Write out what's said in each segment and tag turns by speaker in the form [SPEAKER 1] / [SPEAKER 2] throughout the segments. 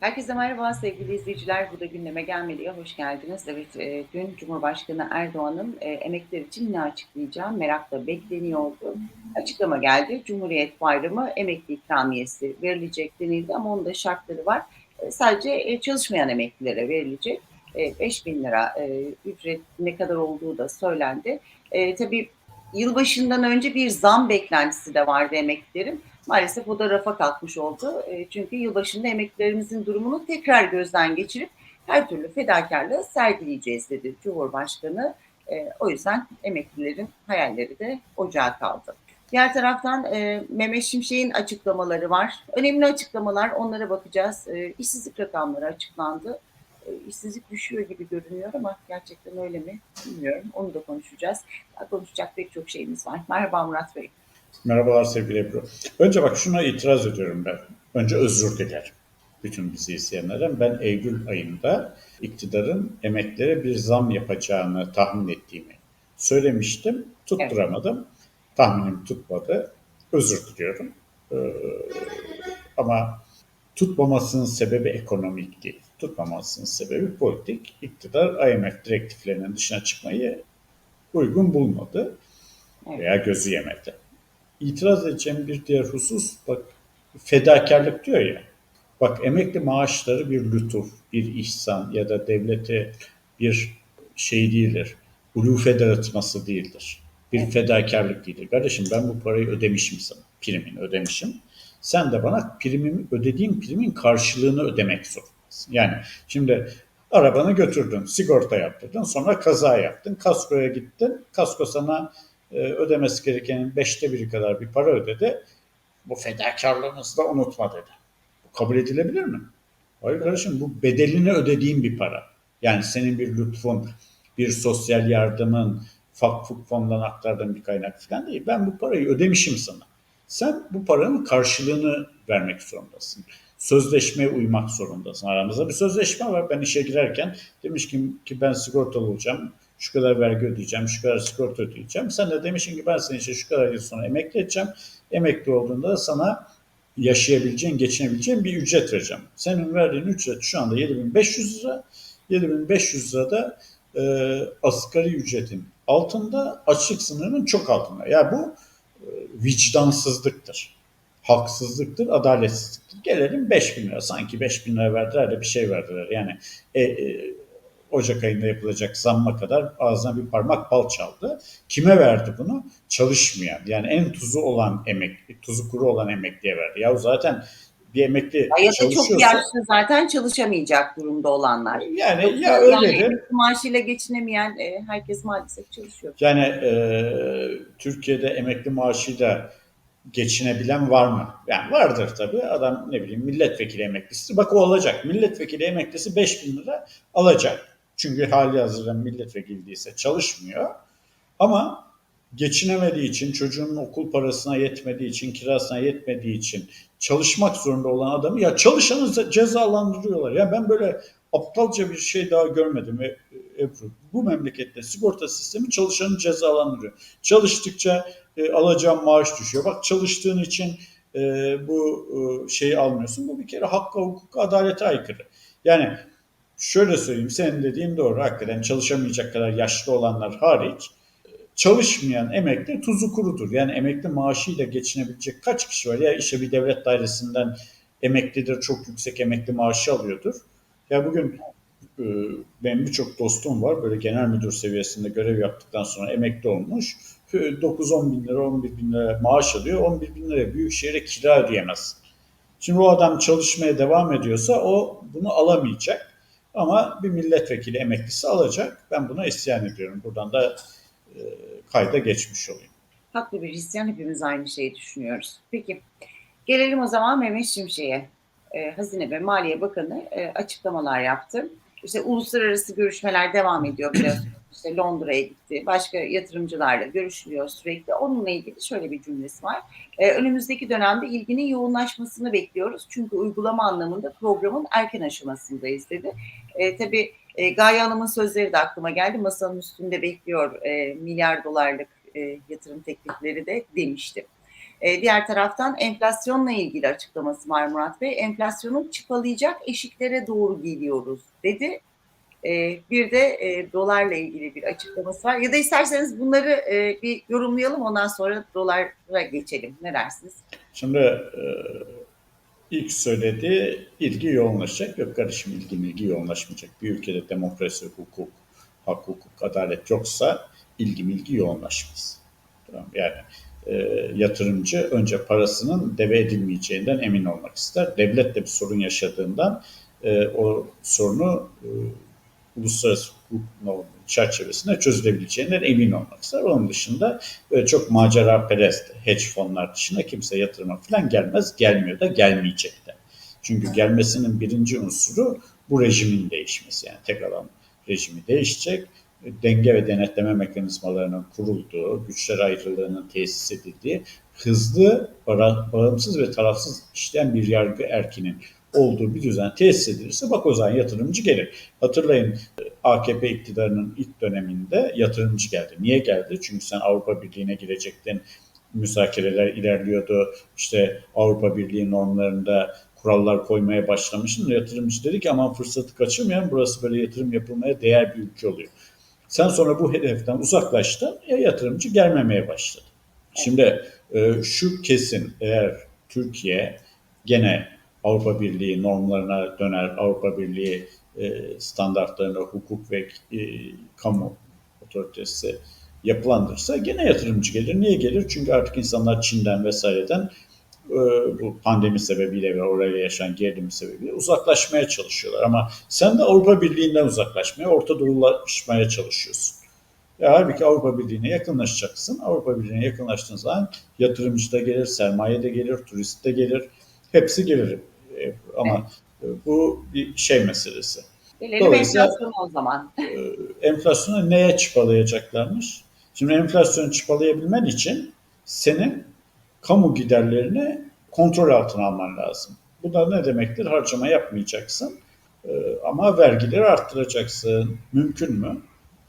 [SPEAKER 1] Herkese merhaba sevgili izleyiciler. Bu da gündeme gelmeliye hoş geldiniz. Evet, e, dün Cumhurbaşkanı Erdoğan'ın e, emekler için ne açıklayacağı merakla bekleniyordu. Açıklama geldi. Cumhuriyet Bayramı emekli ikramiyesi verilecek denildi ama onun da şartları var. E, sadece e, çalışmayan emeklilere verilecek. E, 5 bin lira e, ücret ne kadar olduğu da söylendi. E, tabii yılbaşından önce bir zam beklentisi de vardı emeklilerin. Maalesef o da rafa kalkmış oldu. E, çünkü yılbaşında emeklilerimizin durumunu tekrar gözden geçirip her türlü fedakarlığı sergileyeceğiz dedi Cumhurbaşkanı. E, o yüzden emeklilerin hayalleri de ocağa kaldı. Diğer taraftan e, Mehmet Şimşek'in açıklamaları var. Önemli açıklamalar, onlara bakacağız. E, işsizlik rakamları açıklandı. E, işsizlik düşüyor gibi görünüyor ama gerçekten öyle mi bilmiyorum. Onu da konuşacağız. Daha konuşacak pek çok şeyimiz var. Merhaba Murat Bey.
[SPEAKER 2] Merhabalar sevgili Ebru. Önce bak şuna itiraz ediyorum ben. Önce özür dilerim bütün bizi izleyenlerden. Ben Eylül ayında iktidarın emeklere bir zam yapacağını tahmin ettiğimi söylemiştim. Tutturamadım. Tahminim tutmadı. Özür diliyorum. Ee, ama tutmamasının sebebi ekonomik değil. Tutmamasının sebebi politik. İktidar IMF direktiflerinin dışına çıkmayı uygun bulmadı veya gözü yemedi. İtiraz edeceğim bir diğer husus bak fedakarlık diyor ya. Bak emekli maaşları bir lütuf, bir ihsan ya da devlete bir şey değildir. Ulufe dağıtması değildir. Bir fedakarlık değildir. Kardeşim ben bu parayı ödemişim sana. Primini ödemişim. Sen de bana primimi ödediğim primin karşılığını ödemek zorundasın. Yani şimdi arabanı götürdün, sigorta yaptırdın, sonra kaza yaptın, kaskoya gittin, kasko sana e, ödemesi gerekenin beşte biri kadar bir para ödedi. Bu fedakarlığınızı da unutma dedi. Bu kabul edilebilir mi? Hayır kardeşim bu bedelini ödediğin bir para. Yani senin bir lütfun, bir sosyal yardımın, fakfuk fondan aktardığın bir kaynak falan değil. Ben bu parayı ödemişim sana. Sen bu paranın karşılığını vermek zorundasın. Sözleşmeye uymak zorundasın. Aramızda bir sözleşme var. Ben işe girerken demiş ki, ki ben sigortalı olacağım şu kadar vergi ödeyeceğim, şu kadar sigorta ödeyeceğim. Sen de demişsin ki ben seni işte şu kadar yıl sonra emekli edeceğim. Emekli olduğunda da sana yaşayabileceğin, geçinebileceğin bir ücret vereceğim. Senin verdiğin ücret şu anda 7500 lira. 7500 lira da e, asgari ücretin altında, açlık sınırının çok altında. Ya yani bu e, vicdansızlıktır. Haksızlıktır, adaletsizliktir. Gelelim 5 bin lira. Sanki 5 bin lira verdiler de bir şey verdiler. Yani e, e, Ocak ayında yapılacak zamma kadar ağzına bir parmak bal çaldı. Kime verdi bunu? Çalışmayan. Yani en tuzu olan emekli, tuzu kuru olan emekliye verdi. Ya zaten bir emekli
[SPEAKER 1] ya çalışıyorsa... çok yaşlı zaten çalışamayacak durumda olanlar.
[SPEAKER 2] Yani Yoksa ya öyle
[SPEAKER 1] yani maaşıyla geçinemeyen e, herkes maalesef çalışıyor.
[SPEAKER 2] Yani e, Türkiye'de emekli maaşıyla geçinebilen var mı? Yani vardır tabii. Adam ne bileyim milletvekili emeklisi. Bak o olacak. Milletvekili emeklisi 5 bin lira alacak. Çünkü hali hazırda milletvekili değilse çalışmıyor. Ama geçinemediği için, çocuğunun okul parasına yetmediği için, kirasına yetmediği için çalışmak zorunda olan adamı ya çalışanı cezalandırıyorlar. Ya ben böyle aptalca bir şey daha görmedim Ebru. Bu memlekette sigorta sistemi çalışanı cezalandırıyor. Çalıştıkça e, alacağın maaş düşüyor. Bak çalıştığın için e, bu e, şeyi almıyorsun. Bu bir kere hakka, hukuka, adalete aykırı. Yani şöyle söyleyeyim senin dediğin doğru hakikaten çalışamayacak kadar yaşlı olanlar hariç çalışmayan emekli tuzu kurudur. Yani emekli maaşıyla geçinebilecek kaç kişi var? Ya işte bir devlet dairesinden emeklidir, çok yüksek emekli maaşı alıyordur. Ya bugün e, benim birçok dostum var böyle genel müdür seviyesinde görev yaptıktan sonra emekli olmuş. 9-10 bin lira, 11 bin lira maaş alıyor. 11 bin lira büyük şehre kira ödeyemez. Şimdi o adam çalışmaya devam ediyorsa o bunu alamayacak. Ama bir milletvekili emeklisi alacak. Ben buna isyan ediyorum. Buradan da e, kayda geçmiş olayım.
[SPEAKER 1] Haklı bir isyan. Hepimiz aynı şeyi düşünüyoruz. Peki gelelim o zaman Mehmet Şimşek'e. E, Hazine ve Maliye Bakanı e, açıklamalar yaptı. İşte uluslararası görüşmeler devam ediyor biliyorsunuz. İşte Londra'ya gitti. Başka yatırımcılarla görüşülüyor sürekli. Onunla ilgili şöyle bir cümlesi var. Ee, önümüzdeki dönemde ilginin yoğunlaşmasını bekliyoruz. Çünkü uygulama anlamında programın erken aşamasındayız dedi. Ee, tabii e, Gaye Hanım'ın sözleri de aklıma geldi. Masanın üstünde bekliyor e, milyar dolarlık e, yatırım teklifleri de demişti. E, diğer taraftan enflasyonla ilgili açıklaması var Murat Bey. Enflasyonu çıpalayacak eşiklere doğru geliyoruz dedi. E, bir de e, dolarla ilgili bir açıklaması var. Ya da isterseniz bunları e, bir yorumlayalım ondan sonra dolara geçelim. Ne dersiniz?
[SPEAKER 2] Şimdi e, ilk söylediği ilgi yoğunlaşacak. Yok kardeşim ilgi ilgi yoğunlaşmayacak. Bir ülkede demokrasi, hukuk, hak, hukuk, adalet yoksa ilgi ilgi yoğunlaşmaz. Yani e, yatırımcı önce parasının deve edilmeyeceğinden emin olmak ister. Devlet de bir sorun yaşadığından e, o sorunu e, uluslararası hukuk çerçevesinde çözülebileceğinden emin olmak ister. Onun dışında böyle çok macera perest hedge fonlar dışında kimse yatırıma falan gelmez. Gelmiyor da gelmeyecek de. Çünkü gelmesinin birinci unsuru bu rejimin değişmesi. Yani tek adam rejimi değişecek. Denge ve denetleme mekanizmalarının kurulduğu, güçler ayrılığının tesis edildiği, hızlı, bağımsız ve tarafsız işleyen bir yargı erkinin olduğu bir düzen tesis edilirse bak o zaman yatırımcı gelir. Hatırlayın AKP iktidarının ilk döneminde yatırımcı geldi. Niye geldi? Çünkü sen Avrupa Birliği'ne girecektin. Müzakereler ilerliyordu. İşte Avrupa Birliği normlarında kurallar koymaya başlamışsın. Yatırımcı dedi ki aman fırsatı kaçırmayalım. Burası böyle yatırım yapılmaya değer bir ülke oluyor. Sen sonra bu hedeften uzaklaştın. Ya yatırımcı gelmemeye başladı. Şimdi e, şu kesin eğer Türkiye gene Avrupa Birliği normlarına döner, Avrupa Birliği e, standartlarına hukuk ve e, kamu otoritesi yapılandırsa gene yatırımcı gelir. Niye gelir? Çünkü artık insanlar Çin'den vesaireden bu pandemi sebebiyle ve oraya yaşanan gerilim sebebiyle uzaklaşmaya çalışıyorlar. Ama sen de Avrupa Birliği'nden uzaklaşmaya, Orta Doğulaşmaya çalışıyorsun. Ya halbuki Avrupa Birliği'ne yakınlaşacaksın. Avrupa Birliği'ne yakınlaştığın zaman yatırımcı da gelir, sermaye de gelir, turist de gelir. Hepsi gelir. E, ama evet. bu bir şey meselesi.
[SPEAKER 1] Gelelim enflasyonu o zaman.
[SPEAKER 2] E, enflasyonu neye çıpalayacaklarmış? Şimdi enflasyonu çıpalayabilmen için senin kamu giderlerini kontrol altına alman lazım. Bu da ne demektir? Harcama yapmayacaksın e, ama vergileri arttıracaksın. Mümkün mü?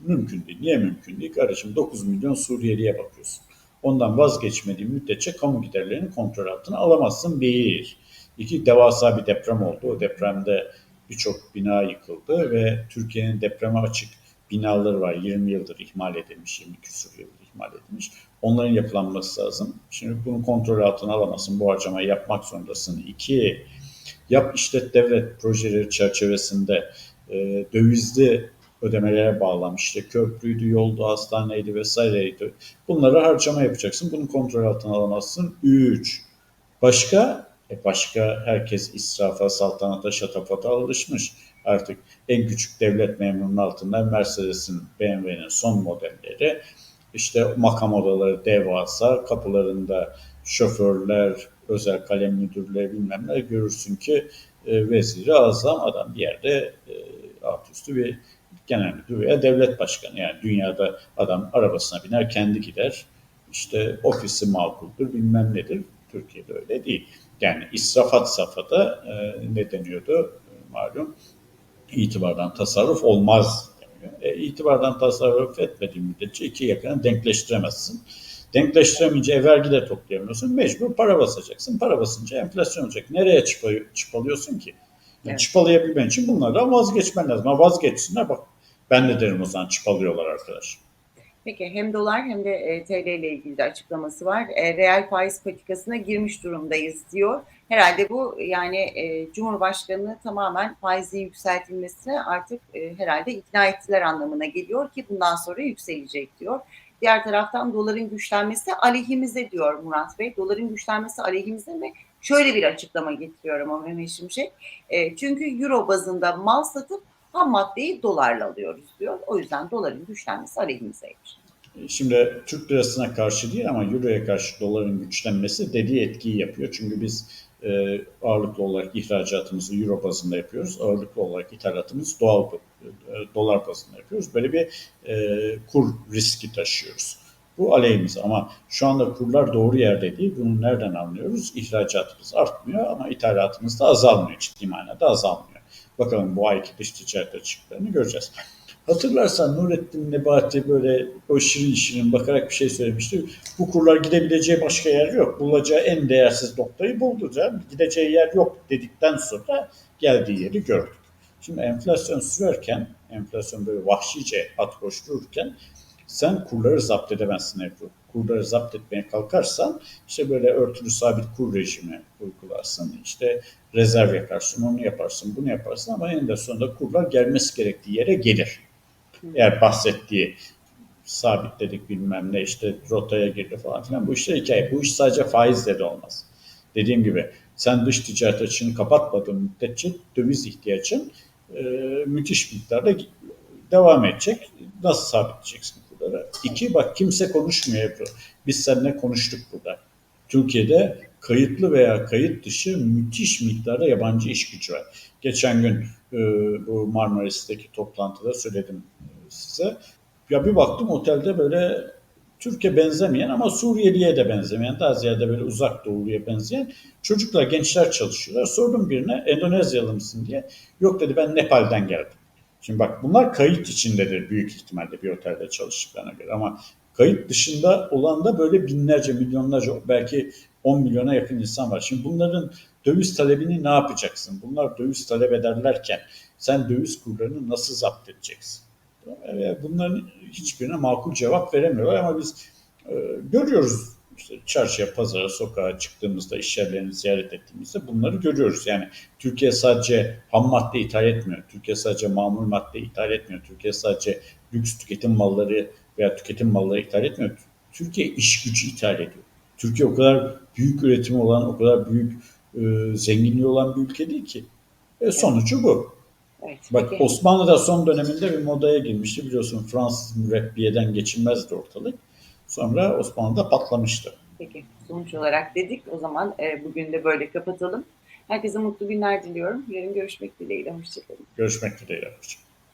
[SPEAKER 2] Mümkün değil. Niye mümkün değil? Kardeşim 9 milyon Suriyeli'ye bakıyorsun. Ondan vazgeçmediğin müddetçe kamu giderlerini kontrol altına alamazsın. Bir. İki, devasa bir deprem oldu. O depremde birçok bina yıkıldı ve Türkiye'nin depreme açık binaları var. 20 yıldır ihmal edilmiş, 20 küsur yıldır ihmal edilmiş. Onların yapılanması lazım. Şimdi bunu kontrol altına alamazsın. Bu harcamayı yapmak zorundasın. İki, yap işlet devlet projeleri çerçevesinde e, dövizli ödemelere bağlanmış. İşte köprüydü, yoldu, hastaneydi vesaireydi. Bunları harcama yapacaksın. Bunu kontrol altına alamazsın. Üç, başka e başka herkes israfa, saltanata, şatafata alışmış. Artık en küçük devlet memurunun altında Mercedes'in, BMW'nin son modelleri, işte makam odaları devasa, kapılarında şoförler, özel kalem müdürleri bilmem ne görürsün ki e, veziri azam adam bir yerde e, alt üstü bir genel müdür veya devlet başkanı. Yani dünyada adam arabasına biner kendi gider. İşte ofisi makuldür bilmem nedir. Türkiye'de öyle değil. Yani israfat safhada e, ne deniyordu malum itibardan tasarruf olmaz. E, itibardan tasarruf etmediğin müddetçe iki yakını denkleştiremezsin. Denkleştiremeyince vergi de toplayamıyorsun. Mecbur para basacaksın. Para basınca enflasyon olacak. Nereye çıpalıyorsun ki? Yani evet. Çıpalayabilmen için bunlardan vazgeçmen lazım. Ama vazgeçsinler bak ben de derim o zaman çıpalıyorlar arkadaş.
[SPEAKER 1] Peki hem dolar hem de e, TL ile ilgili de açıklaması var. E, reel faiz patikasına girmiş durumdayız diyor. Herhalde bu yani e, Cumhurbaşkanı tamamen faizin yükseltilmesine artık e, herhalde ikna ettiler anlamına geliyor ki bundan sonra yükselecek diyor. Diğer taraftan doların güçlenmesi aleyhimize diyor Murat Bey. Doların güçlenmesi aleyhimize mi? Şöyle bir açıklama getiriyorum ama Mehmet Şimşek. E, çünkü euro bazında mal satıp ham maddeyi dolarla alıyoruz diyor. O yüzden doların güçlenmesi aleyhimizeymiş.
[SPEAKER 2] Şimdi Türk lirasına karşı değil ama Euro'ya karşı doların güçlenmesi dediği etkiyi yapıyor. Çünkü biz e, ağırlıklı olarak ihracatımızı Euro bazında yapıyoruz. Ağırlıklı olarak ithalatımız doğal e, dolar bazında yapıyoruz. Böyle bir e, kur riski taşıyoruz. Bu aleyhimize ama şu anda kurlar doğru yerde değil. Bunu nereden anlıyoruz? İhracatımız artmıyor ama ithalatımız da azalmıyor. Ciddi manada azalmıyor. Bakalım bu ayki dış ticaret açıklarını göreceğiz. Hatırlarsan Nurettin Nebati böyle o şirin şirin bakarak bir şey söylemişti. Bu kurlar gidebileceği başka yer yok. Bulacağı en değersiz noktayı buldu canım. Gideceği yer yok dedikten sonra geldiği yeri gördük. Şimdi enflasyon sürerken, enflasyon böyle vahşice at koştururken sen kurları zapt edemezsin Ebru. Kurları zapt etmeye kalkarsan işte böyle örtülü sabit kur rejimi uygularsın. işte rezerv yaparsın, onu yaparsın, bunu yaparsın ama eninde sonunda kurlar gelmesi gerektiği yere gelir. Eğer bahsettiği sabitledik bilmem ne işte rotaya girdi falan filan bu işler hikaye. Bu iş sadece faizle de olmaz. Dediğim gibi sen dış ticaret açığını kapatmadığın müddetçe döviz ihtiyacın e, müthiş miktarda devam edecek. Nasıl sabitleyeceksin kurları? İki bak kimse konuşmuyor Ebru. Biz seninle konuştuk burada. Türkiye'de kayıtlı veya kayıt dışı müthiş miktarda yabancı iş gücü var. Geçen gün e, bu Marmaris'teki toplantıda söyledim size. Ya bir baktım otelde böyle Türkiye benzemeyen ama Suriyeliye de benzemeyen, daha ziyade böyle uzak doğuluya benzeyen çocuklar, gençler çalışıyorlar. Sordum birine Endonezyalı mısın diye. Yok dedi ben Nepal'den geldim. Şimdi bak bunlar kayıt içindedir büyük ihtimalle bir otelde çalıştıklarına göre ama kayıt dışında olan da böyle binlerce, milyonlarca belki 10 milyona yakın insan var. Şimdi bunların döviz talebini ne yapacaksın? Bunlar döviz talep ederlerken sen döviz kurlarını nasıl zapt edeceksin? Bunların hiçbirine makul cevap veremiyorlar ama biz e, görüyoruz işte çarşıya, pazara, sokağa çıktığımızda, iş yerlerini ziyaret ettiğimizde bunları görüyoruz. Yani Türkiye sadece ham madde ithal etmiyor. Türkiye sadece mamul madde ithal etmiyor. Türkiye sadece lüks tüketim malları veya tüketim malları ithal etmiyor. Türkiye iş gücü ithal ediyor. Türkiye o kadar büyük üretimi olan, o kadar büyük e, zenginliği olan bir ülke değil ki. E, sonucu bu.
[SPEAKER 1] Evet,
[SPEAKER 2] Bak
[SPEAKER 1] peki.
[SPEAKER 2] Osmanlı'da son döneminde bir modaya girmişti. Biliyorsun Fransız mürebbiyeden geçilmezdi ortalık. Sonra Osmanlı'da patlamıştı.
[SPEAKER 1] Peki sonuç olarak dedik. O zaman e, bugün de böyle kapatalım. Herkese mutlu günler diliyorum. Yarın görüşmek dileğiyle. Hoşçakalın.
[SPEAKER 2] Görüşmek dileğiyle. Hoşçakalın.